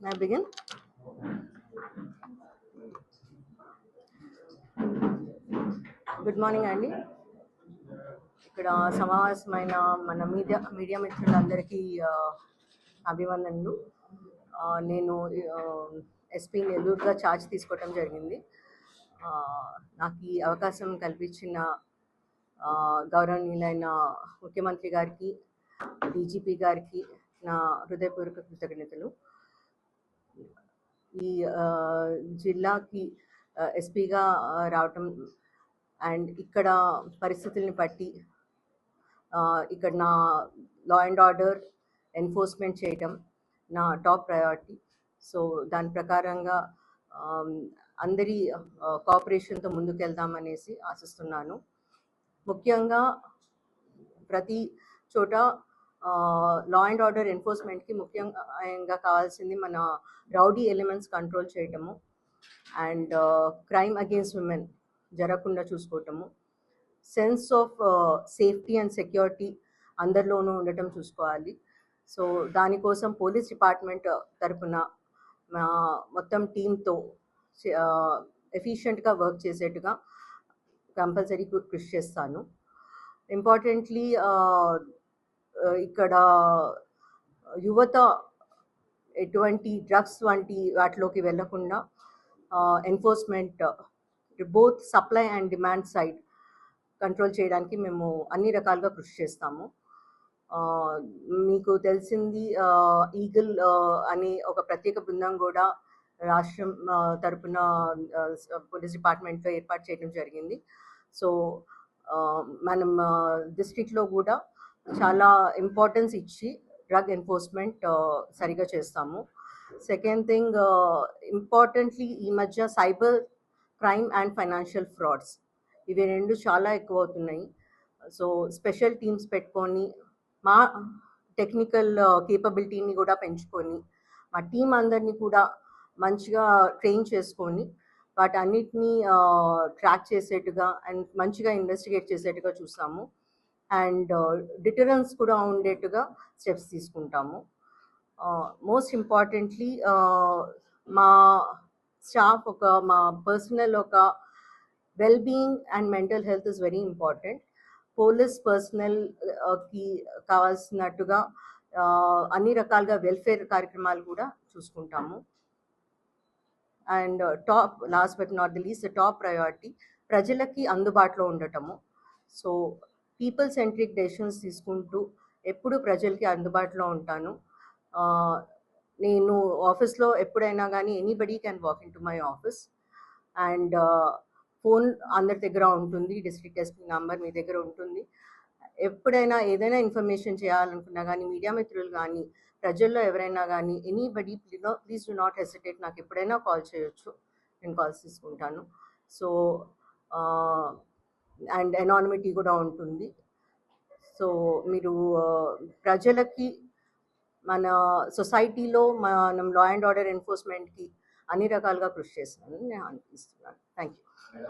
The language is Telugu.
May I begin? Good morning అండి ఇక్కడ సమావేశమైన మన మీడియా మీడియా మిత్రులందరికీ అభివందనలు నేను ఎస్పీ నెల్లూరుగా ఛార్జ్ తీసుకోవటం జరిగింది. నాకు ఈ అవకాశం కల్పించిన గౌరవనీయులైన ముఖ్యమంత్రి గారికి డీజీపీ గారికి నా హృదయపూర్వక కృతజ్ఞతలు. ఈ జిల్లాకి ఎస్పీగా రావటం అండ్ ఇక్కడ పరిస్థితుల్ని బట్టి ఇక్కడ నా లా అండ్ ఆర్డర్ ఎన్ఫోర్స్మెంట్ చేయటం నా టాప్ ప్రయారిటీ. సో దాని ప్రకారంగా అందరి కోఆపరేషన్తో ముందుకెళ్దామనేసి ఆశిస్తున్నాను. ముఖ్యంగా ప్రతి చోట లా అండ్ ఆర్డర్ ఎన్ఫోర్స్మెంట్కి ముఖ్యంగా కావాల్సింది మన రౌడీ ఎలిమెంట్స్ కంట్రోల్ చేయటము అండ్ క్రైమ్ అగేన్స్ట్ ఉమెన్ జరగకుండా చూసుకోవటము. Sense of safety and security అందరిలోనూ ఉండటం చూసుకోవాలి. సో దానికోసం పోలీస్ డిపార్ట్మెంట్ తరఫున మా మొత్తం టీంతో ఎఫిషియెంట్గా వర్క్ చేసేట్టుగా కంపల్సరీ కృషి చేస్తాను. ఇంపార్టెంట్లీ ఇక్కడ యువత ఎటువంటి డ్రగ్స్ వంటి వాటిలోకి వెళ్ళకుండా enforcement both supply and demand side control చేయడానికి మేము అన్ని రకాలుగా కృషి చేస్తాము. మీకు తెలిసింది ఈగల్ అనే ఒక ప్రత్యేక బృందం కూడా రాష్ట్రం తరపున పోలీస్ డిపార్ట్మెంట్లో ఏర్పాటు చేయడం జరిగింది. సో మనం డిస్టిక్లో కూడా చాలా ఇంపార్టెన్స్ ఇచ్చి డ్రగ్ ఎన్ఫోర్స్మెంట్ సరిగా చేస్తాము. సెకండ్ థింగ్ ఇంపార్టెంట్లీ ఈ మధ్య cyber crime and financial frauds ఇవి రెండు చాలా ఎక్కువ అవుతున్నాయి సో స్పెషల్ టీమ్స్ పెట్టుకొని మా టెక్నికల్ కేపబిలిటీని uh, కూడా పెంచుకొని మా టీం అందరినీ కూడా మంచిగా ట్రైన్ చేసుకొని వాటన్నిటిని ట్రాక్ uh, చేసేట్టుగా అండ్ మంచిగా ఇన్వెస్టిగేట్ చేసేట్టుగా చూస్తాము. అండ్ uh, డిటరెన్స్ కూడా ఉండేట్టుగా స్టెప్స్ తీసుకుంటాము. Uh, మోస్ట్ ఇంపార్టెంట్లీ uh, మా స్టాఫ్ ఒక మా పర్సనల్ ఒక well being and mental health is very important police పర్సనల్కి కావాల్సినట్టుగా అన్ని రకాలుగా వెల్ఫేర్ కార్యక్రమాలు కూడా చూసుకుంటాము. And top last but not the least top priority ప్రజలకి అందుబాటులో ఉండటము. సో పీపుల్ సెంట్రిక్ డెసిషన్స్ తీసుకుంటూ ఎప్పుడు ప్రజలకి అందుబాటులో ఉంటాను. నేను ఆఫీస్లో ఎప్పుడైనా కానీ anybody can walk in to my office and phone అందరి దగ్గర ఉంటుంది డిస్ట్రిక్ట్ ఎస్పీ నంబర్ మీ దగ్గర ఉంటుంది. ఎప్పుడైనా ఏదైనా ఇన్ఫర్మేషన్ చేయాలనుకున్నా కానీ మీడియా మిత్రులు కానీ ప్రజల్లో ఎవరైనా కానీ anybody please do not hesitate నాకు ఎప్పుడైనా కాల్ చేయొచ్చు. నేను కాల్స్ తీసుకుంటాను. సో అండ్ ఎనానిమిటీ కూడా ఉంటుంది. సో మీరు ప్రజలకి మన సొసైటీలో మనం లా అండ్ ఆర్డర్ ఎన్ఫోర్స్మెంట్కి అన్ని రకాలుగా కృషి చేస్తానని నేను అనిపిస్తున్నాను. Thank you